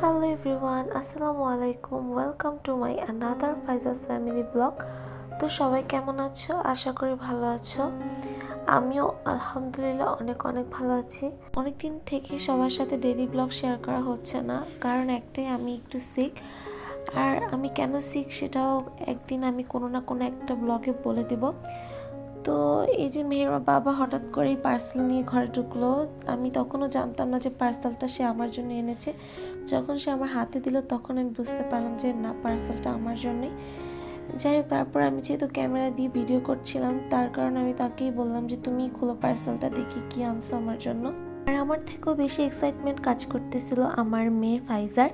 Hello everyone আসসালামু আলাইকুম welcome to my another Faiza's family vlog তো সবাই কেমন আছো? আশা করি ভালো আছো। আমিও আলহামদুলিল্লাহ অনেক অনেক ভালো আছি। অনেক দিন থেকে সবার সাথে ডেইলি ব্লগ শেয়ার করা হচ্ছে না, কারণ একটাই আমি একটু সিক আর আমি কেন সিক সেটাও একদিন আমি কোনো না কোনো একটা ব্লগে বলে দেব। তো এই যে মেয়ের বাবা হঠাৎ করে এই পার্সেল নিয়ে ঘরে ঢুকলো, আমি তখনও জানতাম না যে পার্সেলটা সে আমার জন্য এনেছে। যখন সে আমার হাতে দিল, তখন আমি বুঝতে পারলাম যে না পার্সেলটা আমার জন্যই যাই হোক, তারপর আমি যেহেতু ক্যামেরা দিয়ে ভিডিও করছিলাম, তার কারণে আমি তাকেই বললাম যে, তুমি খুলো পার্সেলটা দেখি কি আনছো আমার জন্য। আর আমার থেকেও বেশি এক্সাইটমেন্ট কাজ করতেছিল আমার মেয়ে ফাইজার।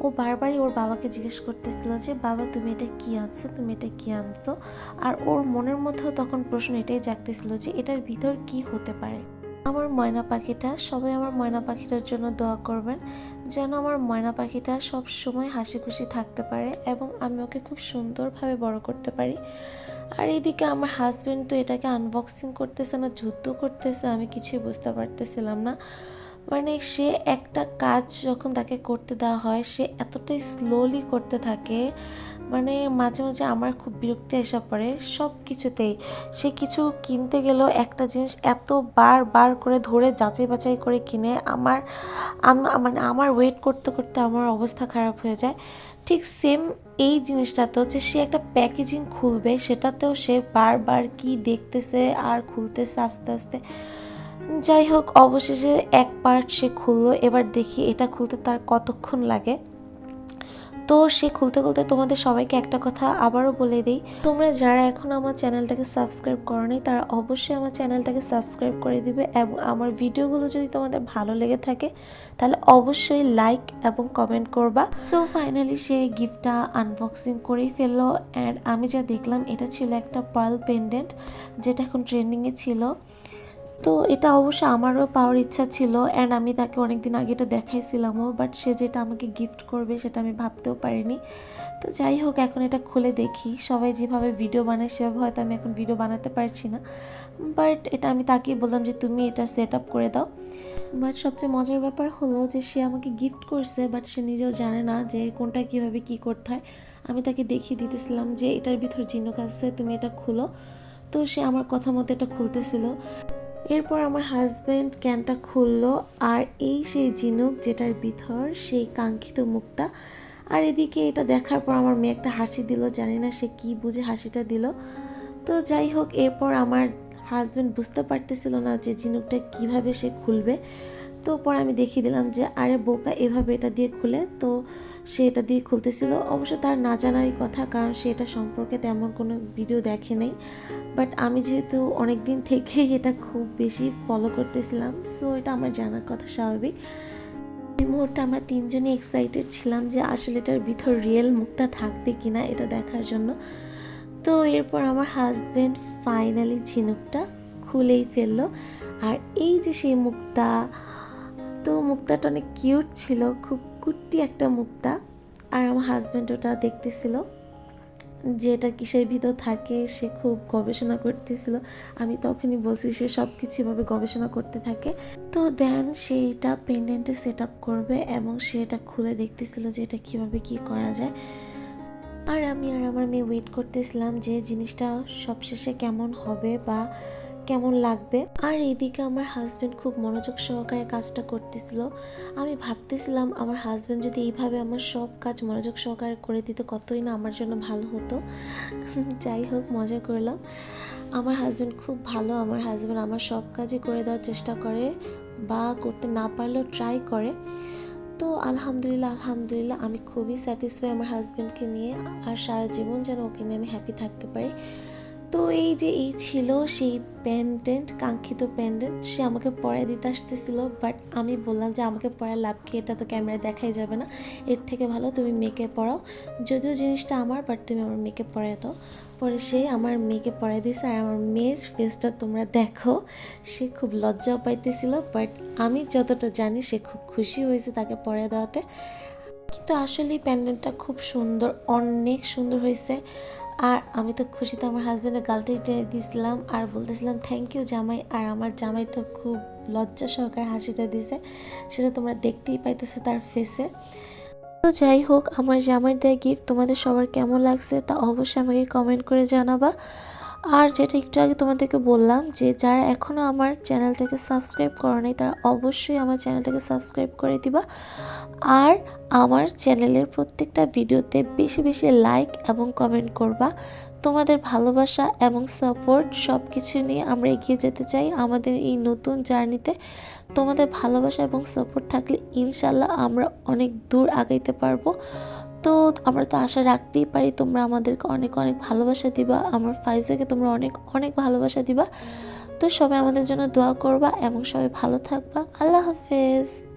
ও বারবারই ওর বাবাকে জিজ্ঞেস করতেছিল যে, বাবা, তুমি এটা কী আনছো? তুমি এটা কী আনছো? আর ওর মনের মধ্যেও তখন প্রশ্ন এটাই জাগতেছিল যে, এটার ভিতর কি হতে পারে? আমার ময়না পাখিটা, সবাই আমার ময়না পাখিটার জন্য দোয়া করবেন যেন আমার ময়না পাখিটা সব সময় হাসি খুশি থাকতে পারে এবং আমি ওকে খুব সুন্দরভাবে বড় করতে পারি। আর এইদিকে আমার হাজবেন্ড তো এটাকে আনবক্সিং করতেছে না, যুদ্ধ করতেছে, আমি কিছুই বুঝতে পারতেছিলাম না। মানে সে একটা কাজ যখন তাকে করতে দেওয়া হয়, সে এতটাই স্লোলি করতে থাকে মানে মাঝে মাঝে আমার খুব বিরক্তি আসা পড়ে সব কিছুতেই সে কিছু কিনতে গেলেও একটা জিনিস এত বার বার করে ধরে যাচাই বাছাই করে কিনে আমার মানে আমার ওয়েট করতে করতে আমার অবস্থা খারাপ হয়ে যায়। ঠিক সেম এই জিনিসটাতেও যে সে একটা প্যাকেজিং খুলবে সেটাতেও সে বারবার কি দেখতেছে আর খুলতেছে আস্তে আস্তে। যাই হোক, অবশেষে এক পার্ট সে খুললো। এবার দেখি এটা খুলতে তার কতক্ষণ লাগে। তো সে খুলতে খুলতে তোমাদের সবাইকে একটা কথা আবারও বলে দিই। তোমরা যারা এখন আমার চ্যানেলটাকে সাবস্ক্রাইব করনি, তারা অবশ্যই আমার চ্যানেলটাকে সাবস্ক্রাইব করে দিবে এবং আমার ভিডিওগুলো যদি তোমাদের ভালো লেগে থাকে, তাহলে অবশ্যই লাইক এবং কমেন্ট করবা। সো ফাইনালি সে গিফটটা আনবক্সিং করেই ফেলল অ্যান্ড আমি যা দেখলাম, এটা ছিল একটা পার্ল পেন্ডেন্ট যেটা এখন ট্রেন্ডিংয়ে ছিল। তো এটা অবশ্য আমারও পাওয়ার ইচ্ছা ছিল অ্যান্ড আমি তাকে অনেক দিন আগে এটা দেখাইছিলামও বাট সে যেটা আমাকে গিফট করবে সেটা আমি ভাবতেও পারিনি। তো যাই হোক, এখন এটা খুলে দেখি। সবাই যেভাবে ভিডিও বানায়, সেভাবে হয়তো আমি এখন ভিডিও বানাতে পারছি না। বাট এটা আমি তাকেই বললাম যে তুমি এটা সেট আপ করে দাও। বাট সবচেয়ে মজার ব্যাপার হলো যে সে আমাকে গিফট করছে বাট সে নিজেও জানে না যে কোনটা কীভাবে কি করতে হয়। আমি তাকে দেখিয়ে দিতেছিলাম যে এটার ভিতর জিনুক আছে, তুমি এটা খুলো। তো সে আমার কথা মতো এটা খুলতেছিল। এরপর আমার হাজব্যান্ড ক্যানটা খুললো, আর এই সেই জিনুক যেটার ভিতর সেই কাঙ্ক্ষিত মুক্তা, আর এদিকে এটা দেখার পর আমার মেয়ে একটা হাসি দিল, জানি না সে কি বুঝে হাসিটা দিল। তো যাই হোক, এরপর আমার হাজব্যান্ড বুঝতে পারতেছিল না যে জিনুকটা কীভাবে সে খুলবে। তো পরে আমি দেখিয়ে দিলাম যে, আরে, বোকা, এভাবে এটা দিয়ে খুলে। তো সে এটা দিয়ে খুলতেছিল। অবশ্য তার না জানারই কথা, কারণ সে এটা সম্পর্কে তেমন কোনো ভিডিও দেখে নেই। বাট আমি যেহেতু অনেক দিন থেকেই এটা খুব বেশি ফলো করতেছিলাম সো এটা আমার জানার কথা স্বাভাবিক। এই মুহূর্তে আমরা তিনজনই এক্সাইটেড ছিলাম যে, আসলে এটার ভিতর রিয়েল মুক্তা থাকবে কিনা এটা দেখার জন্য। তো এরপর আমার হাজব্যান্ড ফাইনালি ঝিনুকটা খুলেই ফেলল। আর এই যে সেই মুক্তা তো মুক্তাটা অনেক কিউট ছিল, খুব কুট্টি একটা মুক্তা। আর আমার হাজব্যান্ড ওটা দেখতেছিল যে এটা কিসের ভিতর থাকে, সে খুব গবেষণা করতেছিল। আমি তখনই বলছি সে সব কিছু এভাবে গবেষণা করতে থাকে। তো দেন সে এটা পেন্ডেন্টে সেট আপ করবে এবং সে এটা খুলে দেখতেছিল যে এটা কীভাবে কি করা যায়। আর আমি আর আমার মেয়ে ওয়েট করতেছিলাম যে জিনিসটা সবশেষে কেমন হবে বা কেমন লাগবে? আর এদিকে আমার হাজব্যান্ড খুব মনোযোগ সহকারে কাজটা করতেছিল। আমি ভাবতেছিলাম আমার হাজব্যান্ড যদি এইভাবে আমার সব কাজ মনোযোগ সহকারে করে দিত, কতই না আমার জন্য ভালো হতো। যাই হোক, মজা করলাম। আমার হাজব্যান্ড খুব ভালো। আমার হাজব্যান্ড আমার সব কাজই করে দেওয়ার চেষ্টা করে বা করতে না পারলেও ট্রাই করে। তো আলহামদুলিল্লাহ আলহামদুলিল্লাহ আমি খুবই স্যাটিসফাই আমার হাজব্যান্ডকে নিয়ে। আর সারা জীবন যেন ওকে নিয়ে আমি হ্যাপি থাকতে পারি। তো এই যে এই ছিল সেই প্যান্ডেন্ট কাঙ্ক্ষিত প্যান্ডেন্ট সে আমাকে পরায় দিতে আসতেছিল বাট আমি বললাম যে আমাকে পরায় লাভ কি, এটা তো ক্যামেরায় দেখাই যাবে না, এর থেকে ভালো তুমি মেয়েকে পড়াও। যদিও জিনিসটা আমার বাট তুমি আমার মেয়েকে পরায় দাও। পরে সে আমার মেয়েকে পরাই দিয়েছে, আর আমার মেয়ের ফেসটা তোমরা দেখো, সে খুব লজ্জাও পাইতেছিল বাট আমি যতটা জানি সে খুব খুশি হয়েছে তাকে পরাই দেওয়াতে। কিন্তু আসলে প্যান্ডেলটা খুব সুন্দর, অনেক সুন্দর হয়েছে। আর আমি তো খুশিতে আমার হাজব্যান্ডের গালটাই টেনে দিয়েছিলাম আর বলতেছিলাম থ্যাংক ইউ জামাই। আর আমার জামাই তো খুব লজ্জা সহকারে হাসিটা দিয়েছে। সেটা তোমরা দেখতেই পাইতেছো তার ফেসে তো যাই হোক, আমার জামাই দেয়া গিফট তোমাদের সবার কেমন লাগছে তা অবশ্যই আমাকে কমেন্ট করে জানাবা। আর যেটা একটু আগে তোমাদেরকে বললাম যে যারা এখনও আমার চ্যানেলটাকে সাবস্ক্রাইব করো নাই, তারা অবশ্যই আমার চ্যানেলটাকে সাবস্ক্রাইব করে দিবা। আর আমার চ্যানেলের প্রত্যেকটা ভিডিওতে বেশি বেশি লাইক এবং কমেন্ট করবা। তোমাদের ভালোবাসা এবং সাপোর্ট সব কিছু নিয়ে আমরা এগিয়ে যেতে চাই আমাদের এই নতুন জার্নিতে। তোমাদের ভালোবাসা এবং সাপোর্ট থাকলে ইনশাল্লাহ আমরা অনেক দূর আগাইতে পারব। তো আমরা তো আশা রাখতেই পারি তোমরা আমাদেরকে অনেক অনেক ভালোবাসা দিবা। আমার ফাইজাকে তোমরা অনেক অনেক ভালোবাসা দিবা। তো সবাই আমাদের জন্য দোয়া করবা এবং সবাই ভালো থাকবা। আল্লাহ হাফেজ।